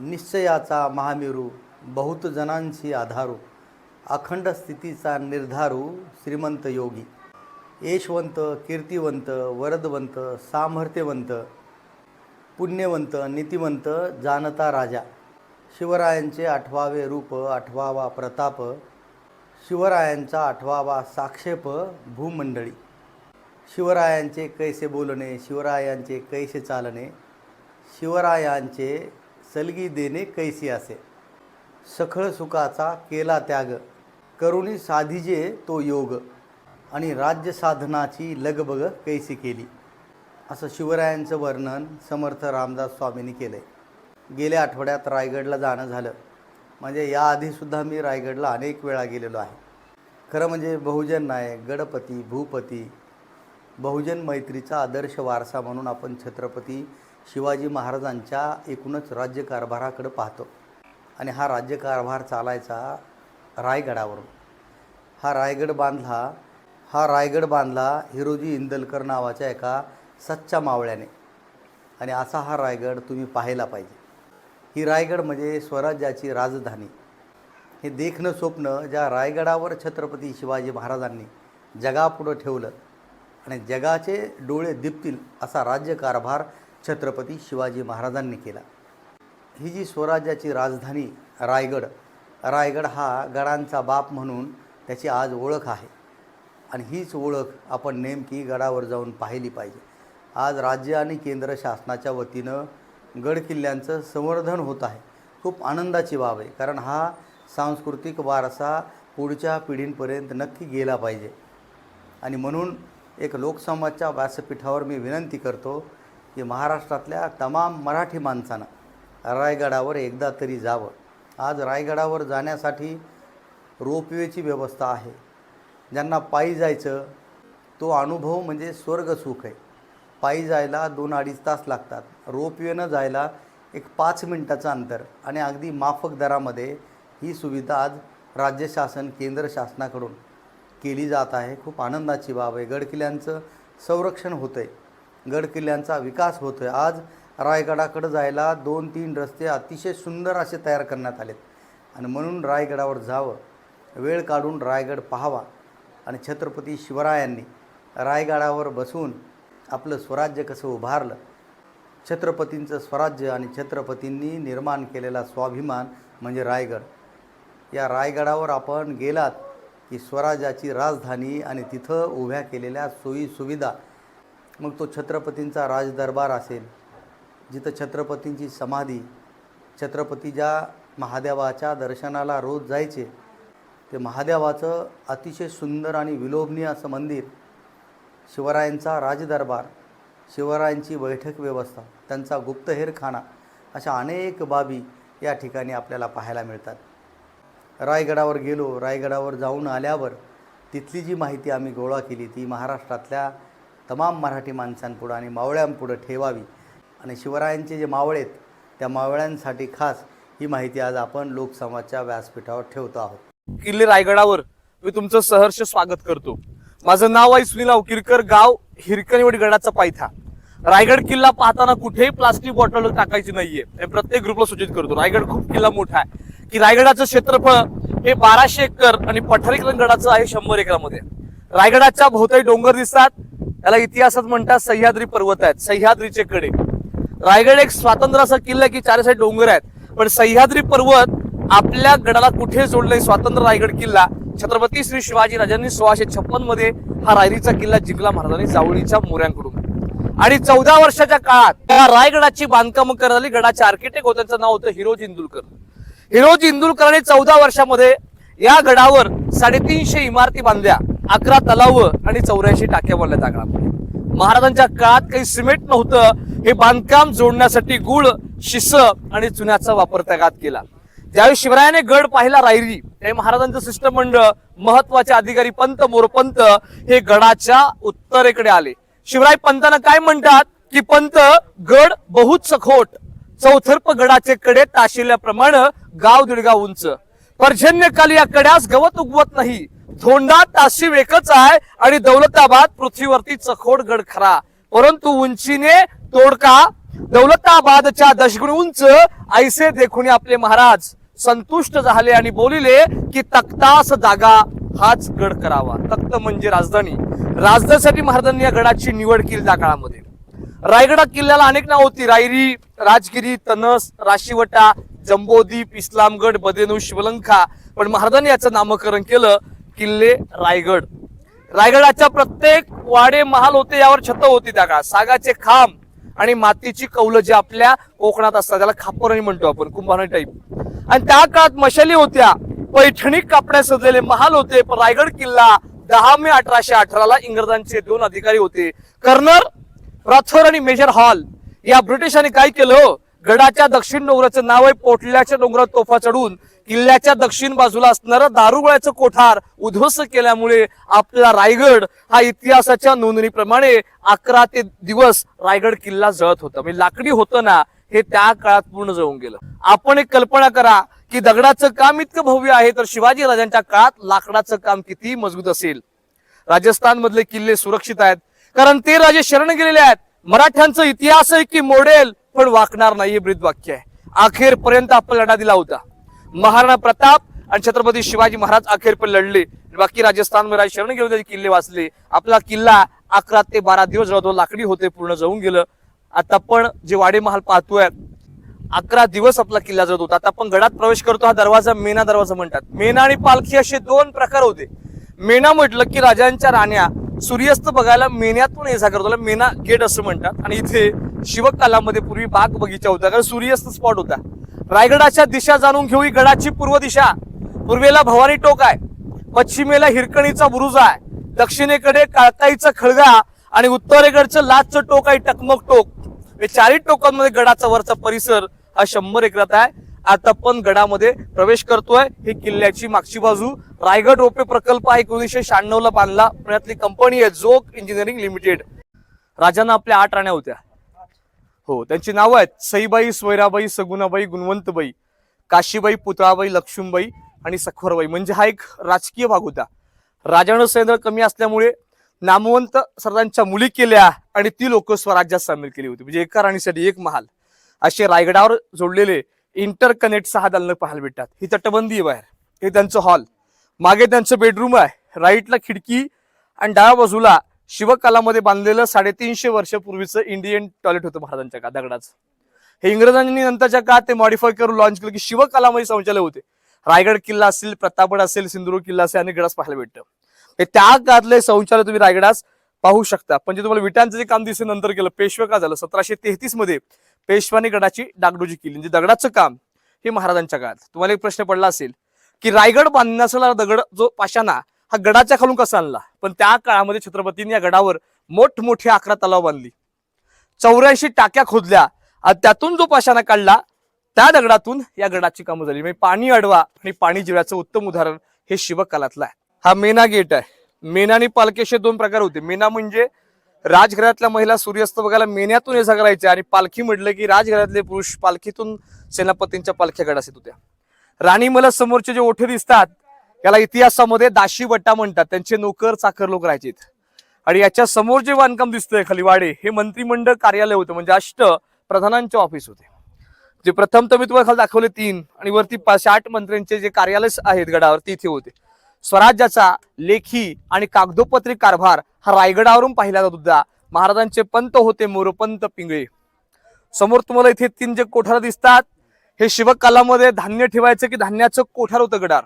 निश्चयाचा महामेरू बहुत जणांशी आधारू अखंड स्थितीचा निर्धारू श्रीमंत योगी. यशवंत कीर्तिवंत वरदवंत सामर्थ्यवंत पुण्यवंत नीतिवंत जानता राजा. शिवरायांचे आठवावे रूप आठवावा प्रताप. शिवरायांचा आठवावा साक्षेप भूमंडळी. शिवरायांचे कैसे बोलणे शिवरायांचे कैसे चालणे शिवरायांचे सलगी देणे कैसी असे. सखळ सुखाचा केला त्याग. करुणी साधिजे तो योग. आणि राज्य साधनाची लगबग कैसी केली. असं शिवरायांचं वर्णन समर्थ रामदास स्वामींनी केलं आहे गेल्या आठवड्यात रायगडला जाणं झालं. म्हणजे याआधीसुद्धा मी रायगडला अनेक वेळा गेलेलो आहे. खरं म्हणजे बहुजन नायक गणपती भूपती बहुजन मैत्रीचा आदर्श वारसा म्हणून आपण छत्रपती शिवाजी महाराजांच्या एकूणच राज्यकारभाराकडं पाहतो. आणि हा राज्यकारभार चालायचा रायगडावरून. हा रायगड बांधला हा रायगड बांधला हिरोजी इंदलकर नावाच्या एका सच्च्या मावळ्याने. आणि असा हा रायगड तुम्ही पाहायला पाहिजे. ही रायगड म्हणजे स्वराज्याची राजधानी. हे देखणं स्वप्न ज्या रायगडावर छत्रपती शिवाजी महाराजांनी जगापुढं ठेवलं आणि जगाचे डोळे दिपतील असा राज्यकारभार छत्रपती शिवाजी महाराजांनी केला. ही जी स्वराज्याची राजधानी रायगड रायगड हा गडांचा बाप म्हणून त्याची आज ओळख आहे. आणि हीच ओळख आपण नेमकी गडावर जाऊन पाहिली पाहिजे. आज राज्य आणि केंद्र शासनाच्या वतीनं गड किल्ल्यांचं संवर्धन होत आहे. खूप आनंदाची बाब आहे कारण हा सांस्कृतिक वारसा पुढच्या पिढींपर्यंत नक्की गेला पाहिजे. आणि म्हणून एक लोकसंवादच्या व्यासपीठावर मी विनंती करतो की महाराष्ट्रातल्या तमाम मराठी माणसानं रायगडावर एकदा तरी जावं. आज रायगडावर जाण्यासाठी रोपवेची व्यवस्था आहे. ज्यांना पायी जायचं तो अनुभव म्हणजे स्वर्गसुख आहे. पायी जायला दोन अडीच तास लागतात. रोपवेनं जायला एक पाच मिनटाचं अंतर आणि अगदी माफक दरामध्ये ही सुविधा आज राज्य शासन केंद्र शासनाकडून केली जात आहे. खूप आनंदाची बाब आहे. गडकिल्ल्यांचं संरक्षण होतं आहे गडकिल्ल्यांचा विकास होतो आहे आज रायगडाकडं जायला दोन तीन रस्ते अतिशय सुंदर असे तयार करण्यात आलेत. आणि म्हणून रायगडावर जावं. वेळ काढून रायगड पाहावा. आणि छत्रपती शिवरायांनी रायगडावर बसून आपलं स्वराज्य कसं उभारलं. छत्रपतींचं स्वराज्य आणि छत्रपतींनी निर्माण केलेला स्वाभिमान म्हणजे रायगड. या रायगडावर आपण गेलात की स्वराज्याची राजधानी आणि तिथं उभ्या केलेल्या सोयीसुविधा मग तो छत्रपतींचा राजदरबार असेल जिथं छत्रपतींची समाधी छत्रपती ज्या महादेवाच्या दर्शनाला रोज जायचे ते महादेवाचं अतिशय सुंदर आणि विलोभनीय असं मंदिर शिवरायांचा राजदरबार शिवरायांची बैठक व्यवस्था त्यांचा गुप्तहेरखाना अशा अनेक बाबी या ठिकाणी आपल्याला पाहायला मिळतात. रायगडावर गेलो रायगडावर जाऊन आल्यावर तिथली जी माहिती आम्ही गोळा केली ती महाराष्ट्रातल्या तमाम मराठी माणसांपुढं आणि मावळ्यांपुढं ठेवावी. आणि शिवरायांचे जे मावळे आहेत त्या मावळ्यांसाठी खास ही माहिती आज आपण लोकसमाजच्या व्यासपीठावर ठेवतो आहोत. किल्ले रायगडावर मी तुमचं सहर्ष स्वागत करतो. माझं नाव आहे सुनील अवकिरकर गाव हिरकणीवाडी गडाचा पायथा. रायगड किल्ला पाहताना कुठेही प्लास्टिक बॉटल टाकायची नाहीये. हे प्रत्येक ग्रुपला सूचित करतो. रायगड खूप किल्ला मोठा आहे. की रायगडाचं क्षेत्रफळ हे बाराशे एकर आणि पठारीकरण गडाचं आहे शंभर एकरामध्ये. रायगडाच्या भोवताही डोंगर दिसतात. त्याला इतिहासात म्हणतात सह्याद्री पर्वत आहेत. सह्याद्रीचे कडे. रायगड एक स्वातंत्र्य असा किल्ला की चार साईड डोंगर आहेत. पण सह्याद्री पर्वत आपल्या गडाला कुठे जोडलंय स्वातंत्र्य रायगड किल्ला? छत्रपती श्री शिवाजी राजांनी सोळाशे छप्पनमध्ये हा रायरीचा किल्ला जिंकला महाराजांनी जावळीच्या मोऱ्यांकडून. आणि चौदा वर्षाच्या काळात त्या रायगडाची बांधकामं करणारी गडाचे आर्किटेक्ट होते. नाव होतं हिरो इंदुलकर हिरोज इंदुलकरांनी चौदा वर्षामध्ये या गडावर साडेतीनशे इमारती बांधल्या अकरा तलाव आणि चौऱ्याऐंशी टाक्या बांधल्या त्या गडामध्ये महाराजांच्या काळात काही सिमेंट नव्हतं हे बांधकाम जोडण्यासाठी गुळ शिस आणि चुन्याचा वापर त्या काळात केला. ज्यावेळी शिवरायाने गड पाहिला रायरी. त्यावेळी महाराजांचं शिष्टमंडळ महत्त्वाचे अधिकारी पंत मोरपंत हे गडाच्या उत्तरेकडे आले. शिवराय पंतांना काय म्हणतात? की पंत गड बहुत सखोट चौथर्प गडाचे कडे ताशिल्याप्रमाणे गाव दिडगाव उंच. पर्जन्यकाली या कड्यास गवत उगवत नाही. धोंडा ताशी वेकच आहे आणि दौलताबाद पृथ्वीवरती चखोड गड खरा परंतु उंचीने तोडका दौलताबादच्या दशगुण उंच ऐसे देखून आपले महाराज. संतुष्ट झाले आणि बोलिले की तख्तास जागा हाच गड करावा. तख्त म्हणजे राजधानी. राजधानीसाठी महाराजांनी या गडाची निवड केली त्या काळामध्ये. रायगडा किल्ल्याला अनेक नाव होती. रायरी राजगिरी तनस राशीवटा जंबोदीप इस्लामगड बदेनू शिवलंका. पण महाराजांनी याचं नामकरण केलं किल्ले रायगड. रायगडाच्या प्रत्येक वाडे महाल होते यावर छत होती त्या काळात. सागाचे खांब आणि मातीची कौलं जे आपल्या कोकणात असतात त्याला खापरणी म्हणतो आपण कुंभारणी टाईप आणि त्या काळात मशाली होत्या पैठणी कापड्या सजलेले महाल होते पण रायगड किल्ला दहा मे अठराशे अठराला इंग्रजांचे दोन अधिकारी होते. कर्नल राथोर आणि मेजर हॉल. या ब्रिटिशांनी काय केलं? गडाच्या दक्षिण डोंगराचं नाव आहे पोटल्याच्या डोंगरात तोफा चढून. किल्ल्याच्या दक्षिण बाजूला असणारं दारुगळ्याचं कोठार उद्ध्वस्त केल्यामुळे आपला रायगड हा इतिहासाच्या नोंदणीप्रमाणे अकरा ते दिवस रायगड किल्ला जळत होता. म्हणजे लाकडी होतं ना हे त्या काळात पूर्ण जळून गेलं. आपण एक कल्पना करा की दगडाचं काम इतकं भव्य आहे तर शिवाजी राजांच्या काळात लाकडाचं काम किती मजबूत असेल. राजस्थान मधले किल्ले सुरक्षित आहेत. कारण ते राजे शरण गेलेले आहेत. मराठ्यांचा इतिहास आहे की मोडेल पण वाकणार नाही हे ब्रीद वाक्य आहे. अखेरपर्यंत आपण लढा दिला होता. महाराणा प्रताप आणि छत्रपती शिवाजी महाराज अखेरपर्यंत लढले. बाकी राजस्थानमध्ये शरण गेले होते, किल्ले वाचले. आपला किल्ला अकरा ते बारा दिवस जळतो लाकडी होते पूर्ण जाऊन गेलं. आता पण जे वाडे महाल पाहतोय अकरा दिवस आपला किल्ला जात होता. आता आपण गडात प्रवेश करतो हा दरवाजा मेना दरवाजा म्हणतात. मेना आणि पालखी असे दोन प्रकार होते. मेना म्हटलं की राजांच्या राण्या सूर्यास्त बघायला मेन्यातून ये करतो. मेना गेट असं म्हणतात. आणि इथे शिवकालामध्ये पूर्वी बाग बगीचा होता कारण सूर्यास्त स्पॉट होता. रायगडाच्या दिशा जाणून घेऊ ही गडाची पूर्व दिशा. पूर्वेला भवानी टोक आहे पश्चिमेला हिरकणीचा बुरुज आहे दक्षिणेकडे काळकाईचा खळगा आणि उत्तरेकडचं लाचचं टोक आहे टकमक टोक. हे चारही टोकांमध्ये गडाचा वरचा परिसर हा शंभर एकरात आहे. आता पण गडामध्ये प्रवेश करतोय. ही किल्ल्याची मागची बाजू रायगड रोपे प्रकल्प हा एकोणीसशे शहाण्णव ला बांधला. पुण्यातली कंपनी आहे जोक इंजिनिअरिंग लिमिटेड राजांना आपल्या आठ राण्या होत्या. हो त्यांची नावं आहेत. सईबाई स्वैराबाई सगुणाबाई गुणवंतबाई काशीबाई पुतळाबाई लक्ष्मीबाई आणि सखोरबाई. म्हणजे हा एक राजकीय भाग होता. राजानं सैन्य कमी असल्यामुळे नामवंत सरदारांच्या मुली केल्या आणि ती लोक स्वराज्यात सामील केली होती. म्हणजे एका राणीसाठी एक महाल. असे रायगडावर जोडलेले इंटरकनेक्ट सहा दालनं पाहायला भेटतात. ही तटबंदी आहे बाहेर. हे त्यांचं हॉल. मागे त्यांचं बेडरूम आहे. राईटला खिडकी आणि डाव्या बाजूला शिवकालामध्ये बांधलेलं साडेतीनशे वर्षापूर्वीचं इंडियन टॉयलेट होतं महाराजांच्या का दगडाचं. हे इंग्रजांनी नंतरच्या काळात ते मॉडिफाय करून लॉन्च केलं की शिवकालामध्ये शौचालय होते. रायगड किल्ला असेल प्रतापगड असेल सिंधुदुर्ग किल्ला असेल अनेक गडास पाहायला भेटतं. हे त्या काळातले शौचालय तुम्ही रायगडास पाहू शकता. पण जे तुम्हाला विटांचं जे काम दिसे नंतर केलं पेशवे का झालं? सतराशे तेहतीसमध्ये पेशवाने गडाची डागडोजी केली. म्हणजे दगडाचं काम हे महाराजांच्या काळात. तुम्हाला एक प्रश्न पडला असेल की रायगड बांधण्याचा दगड जो पाशाणा हा गडाच्या खालून कसा आणला? पण त्या काळामध्ये छत्रपतींनी या गडावर मोठमोठी अकरा तलाव बांधली. चौऱ्याऐंशी टाक्या खोदल्या आणि त्यातून जो पाशाणा काढला त्या दगडातून या गडाची कामं झाली. म्हणजे पाणी अडवा आणि पाणी जिव्याचं उत्तम उदाहरण हे शिवकालातलं आहे. हा मेना गेट आहे. मेना आणि पालखीचे दोन प्रकार होते. मेना म्हणजे राजघरातल्या महिला सूर्यास्त बघायला मेन्यातून ये करायच्या आणि पालखी म्हटलं की राजघरातले पुरुष पालखीतून सेनापतींच्या पालख्या गडास येत होत्या. राणी मला समोरचे जे ओठे दिसतात याला इतिहासामध्ये दाशी बट्टा म्हणतात. त्यांचे नोकर चाकर लोक राहायचे आणि याच्या समोर जे बांधकाम दिसतंय खाली वाडे हे मंत्रिमंडळ कार्यालय होतं. म्हणजे अष्ट प्रधानांचे ऑफिस होते. जे प्रथम तर मी तुम्हाला खाली दाखवले तीन आणि वरती पाचशे आठ मंत्र्यांचे जे कार्यालय आहेत गडावरती इथे होते. स्वराज्याचा लेखी आणि कागदोपत्री कारभार हा रायगडावरून पाहिला जात होता. महाराजांचे पंत होते मोरपंत पिंगळे. समोर तुम्हाला इथे तीन जे कोठार दिसतात हे शिवकालामध्ये धान्य ठेवायचं की धान्याचं कोठार होतं गडार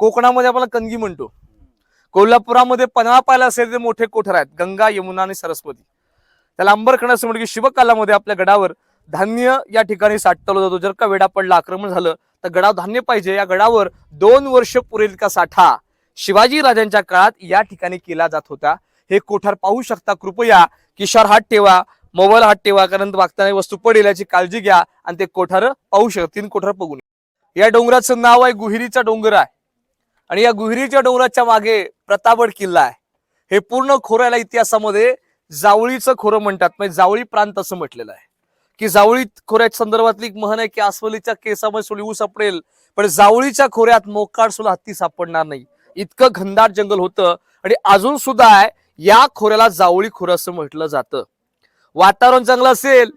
कोकणामध्ये आपण कणगी म्हणतो. कोल्हापुरामध्ये पन्हाळा पाहिला असेल ते मोठे कोठार आहेत. गंगा यमुना आणि सरस्वती. त्याला अंबरखंड असं म्हणतो की शिवकालामध्ये आपल्या गडावर धान्य या ठिकाणी साठवलं जातो. जर का वेडा पडला आक्रमण झालं तर गडावर धान्य पाहिजे. या गडावर दोन वर्ष पुरेल का साठा? शिवाजी राजांच्या काळात या ठिकाणी केला जात होता. हे कोठार पाहू शकता. कृपया किशार हात ठेवा मोबाईल हात ठेवा कारण वागताना वस्तू पडेल याची काळजी घ्या आणि ते कोठार पाहू शकता. तीन कोठार बघून. या डोंगराचं नाव आहे गुहिरीचा डोंगर आहे आणि या गुहिरीच्या डोंगराच्या मागे प्रतापगड किल्ला आहे. हे पूर्ण खोऱ्याला इतिहासामध्ये जावळीचं खोरं म्हणतात. म्हणजे जावळी प्रांत असं म्हटलेलं आहे. की जावळी खोऱ्याच्या संदर्भातली एक म्हण आहे की अस्वलीच्या केसामध्ये सोलिवू सापडेल. पण जावळीच्या खोऱ्यात मोकाड सुद्धा हत्ती सापडणार नाही. इतकं घनदाट जंगल होतं. आणि अजून सुद्धा आहे या खोऱ्याला जावळी खोरं असं म्हटलं जातं. वातावरण चांगलं असेल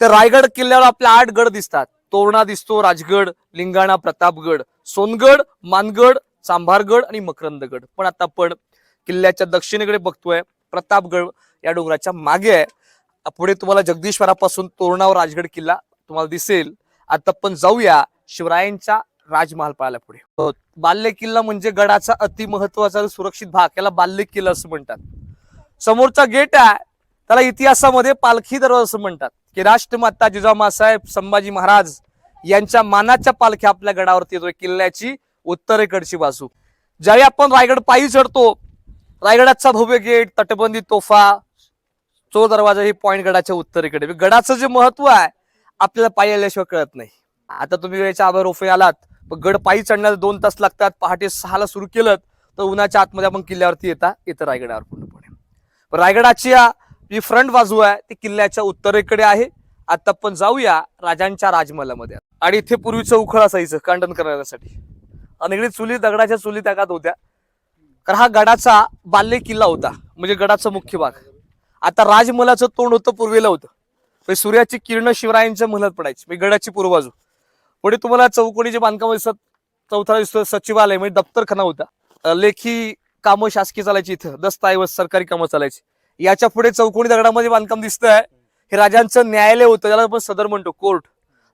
तर रायगड किल्ल्यावर आपल्या आठ गड दिसतात. तोरणा दिसतो राजगड लिंगाणा प्रतापगड सोनगड मानगड चांभारगड आणि मकरंदगड. पण आता आपण किल्ल्याच्या दक्षिणेकडे बघतोय प्रतापगड या डोंगराच्या मागे आहे. पुढे तुम्हाला जगदीश्वरापासून तोरणावर राजगड किल्ला तुम्हाला दिसेल. आता आपण जाऊया शिवरायांच्या राजमहाल पाहायला पुढे. बाल्य किल्ला म्हणजे गडाचा अति महत्त्वाचा सुरक्षित भाग याला बाल्य किल्ला असं म्हणतात. समोरचा गेट आहे त्याला इतिहासामध्ये पालखी दरवाजा असं म्हणतात. की राष्ट्रमाता जिजामासाहेब संभाजी महाराज यांच्या मानाच्या पालख्या आपल्या गडावरती येतोय किल्ल्याची उत्तरेकडची बाजू. ज्यावेळी आपण रायगड पायी चढतो रायगडाचा भव्य गेट तटबंदी तोफा चोर दरवाजा ही पॉईंट गडाच्या उत्तरेकडे. म्हणजे गडाचं जे महत्त्व आहे आपल्याला पायी आल्याशिवाय कळत नाही. आता तुम्ही वेळेच्या आभार रोफे आलात पण गड पायी चढण्याला दोन तास लागतात पहाटे सहाला सुरू केलं तर उन्हाच्या आतमध्ये आपण किल्ल्यावरती येता येतं रायगडावर पूर्णपणे. रायगडाची जी फ्रंट बाजू आहे ती किल्ल्याच्या उत्तरेकडे आहे. आता आपण जाऊया राजांच्या राजमहालामध्ये. आणि इथे पूर्वीचं उखळ असायचं कांडन करण्यासाठी. आणि इकडे चुली दगडाच्या चुली त्यागात होत्या. कारण हा गडाचा बाल्य किल्ला होता म्हणजे गडाचा मुख्य भाग. आता राजमहालाचं तोंड होतं पूर्वेला होतं. म्हणजे सूर्याची किरण शिवरायांच्या महलात पडायची म्हणजे गडाची पूर्वबाजू. पुढे तुम्हाला चौकोणीचे जे बांधकाम दिसत चौथा दिसतो सचिवालय म्हणजे दप्तरखाना होता. लेखी कामं शासकीय चालायची इथं दस्तऐवज सरकारी कामं चालायची. याच्यापुढे चौकोणी दगडामध्ये बांधकाम दिसतंय. हे राजांचं न्यायालय होतं त्याला आपण सदर म्हणतो कोर्ट.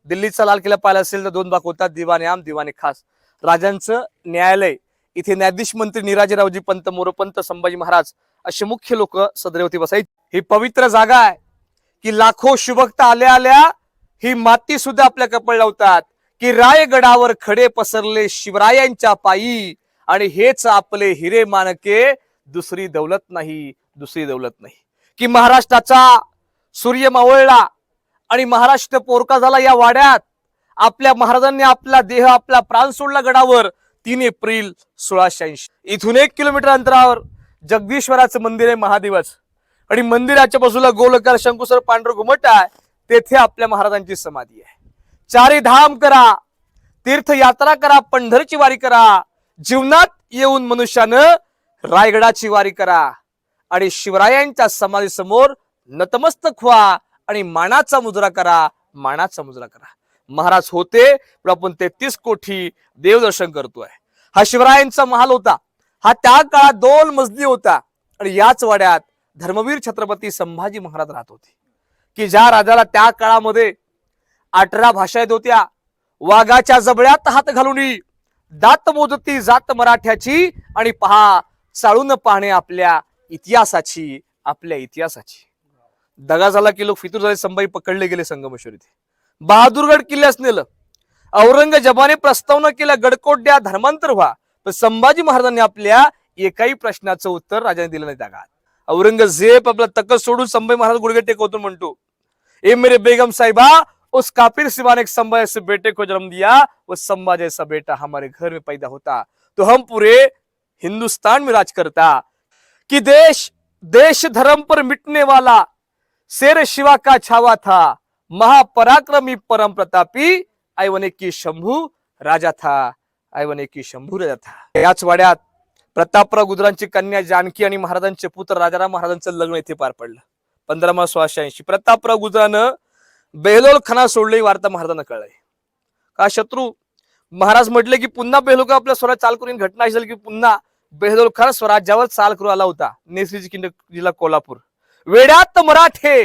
दिल्लीचा लाल किल्ला पाहिला असेल तर दोन भाग होतात दिवाने आम दिवाने खास. राजांचं न्यायालय. इथे न्यायाधीश मंत्री निराजीरावजी पंत मोरपंत संभाजी महाराज असे मुख्य लोक सदरेवती बसायचे. ही पवित्र जागा आहे की लाखो शुभक्त आल्या आल्या ही माती सुद्धा आपल्या कपड लावतात की रायगडावर खडे पसरले शिवरायांच्या पायी आणि हेच आपले हिरे मानके दुसरी दौलत नाही दुसरी दौलत नाही. की महाराष्ट्राचा सूर्य मावळला आणि महाराष्ट्र पोरका झाला या वाड्यात आपल्या महाराजांनी आपला देह आपला प्राण सोडला गडावर. तीन एप्रिल सोळाशे ऐंशी. इथून एक किलोमीटर अंतरावर जगदीश्वराचं मंदिर आहे महादेवाचं. आणि मंदिराच्या बाजूला गोलकार शंकुसर पांढरं घुमट आहे. तेथे आपल्या महाराजांची समाधी आहे. चारी धाम करा. तीर्थयात्रा करा. पंढरची वारी करा. जीवनात येऊन मनुष्यानं रायगडाची वारी करा. आणि शिवरायांच्या समाधीसमोर नतमस्तक व्हा. आणि मानाचा मुजरा करा. मानाचा मुजरा करा. महाराज होते पण आपण तेहतीस कोठी देवदर्शन करतोय. हा शिवरायांचा महाल होता. हा त्या काळात दोन मजली होता आणि याच वाड्यात धर्मवीर छत्रपती संभाजी महाराज राहत होते. की ज्या राजाला त्या काळामध्ये अठरा भाषा येत होत्या वाघाच्या जबड्यात हात घालून दात मोदती जात मराठ्याची आणि पहा चाळून पाहणे आपल्या इतिहासाची आपल्या इतिहासाची. दगा झाला की लोक फितूर झाले संभाजी पकडले गेले संगमेश्वर इथे. बहादूरगड किल्ल्यास नेलं. औरंगजेबाने प्रस्तावना केल्या गडकोट द्या धर्मांतर व्हा. पण संभाजी महाराजांनी आपल्या एकाही प्रश्नाचं उत्तर राजाने दिलं नाही त्या काळात. औरंगजेब आपला तकस सोडून संभाजी महाराज गुडगे टेकवतो म्हणतो. ए मेरे बेगम साहिबा उस काफिर सिवा ने एक से बेटे को जन्म दिया वो संभाजी जैसा बेटा हमारे घर में पैदा होता. तो हम पूरे हिंदुस्तान में राज करता. कि देश देश धर्म पर मिटने वाला शेर शिवा का छावा था. महापराक्रमी परम प्रतापी ऐवने की शंभू राजा था ऐवने की शंभू राजा था याच वाड्यात प्रतापराव गुजरांची कन्या जानकी आणि महाराजांचे पुत्र राजाराम महाराजांचं लग्न इथे पार पडलं. पंधरा मार्च सोळाशे ऐंशी प्रतापराव गुजरानं बेहलोल खाना सोडले वार्ता महाराजांना कळली का शत्रू? महाराज म्हटले की पुन्हा बेहलोल का आपल्या स्वराज चाल करून घटना असेल की पुन्हा बेहलोल खान स्वराज्यावर चाल करू आला होता नेसरीची किंड जिल्हा कोल्हापूर. वेड्यात मराठे!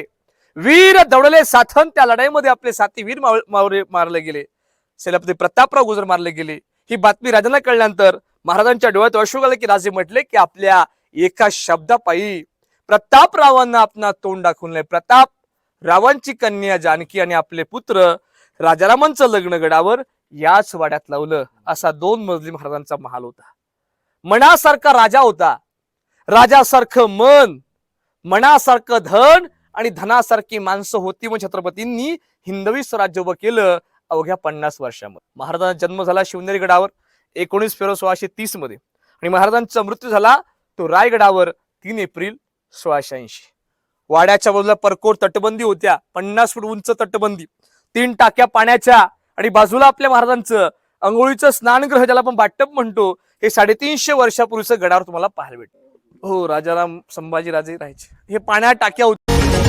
वीर दौडले साथन. त्या लढाईमध्ये आपले साथी वीर मावरे मारले गेले. सेनापती प्रतापराव गुजर मारले गेले. ही बातमी राजांना कळल्यानंतर महाराजांच्या डोळ्यात अश्रू आले की राजे म्हटले की आपल्या एका शब्दापायी प्रतापरावांना आपला तोंड दाखवून नाही प्रताप रावांची कन्या जानकी आणि आपले पुत्र राजारामांचं लग्न गडावर याच वाड्यात लावलं. असा दोन मजली महाराजांचा महाल होता. मनासारखा राजा होता. राजासारखं मन मनासारखं धन आणि धनासारखी माणसं होती मग छत्रपतींनी हिंदवी स्वराज्य उभं केलं अवघ्या पन्नास वर्षामध्ये. महाराजांचा जन्म झाला शिवनेरी गडावर एकोणीस फेब्रुवारी सोळाशे तीसमध्ये. आणि महाराजांचा मृत्यू झाला तो रायगडावर तीन एप्रिल सोळाशे ऐंशी. वाड्याच्या बाजूला परकोर तटबंदी होत्या पन्नास फूट उंच तटबंदी. तीन टाक्या पाण्याच्या आणि बाजूला आपल्या महाराजांचं अंघोळीचं स्नानगृह ज्याला आपण बाटप म्हणतो हे साडेतीनशे वर्षापूर्वीचं गडावर तुम्हाला पाहायला भेटतं. हो राजाराम संभाजी राजे राहायचे. हे पाण्या टाक्या होत्या.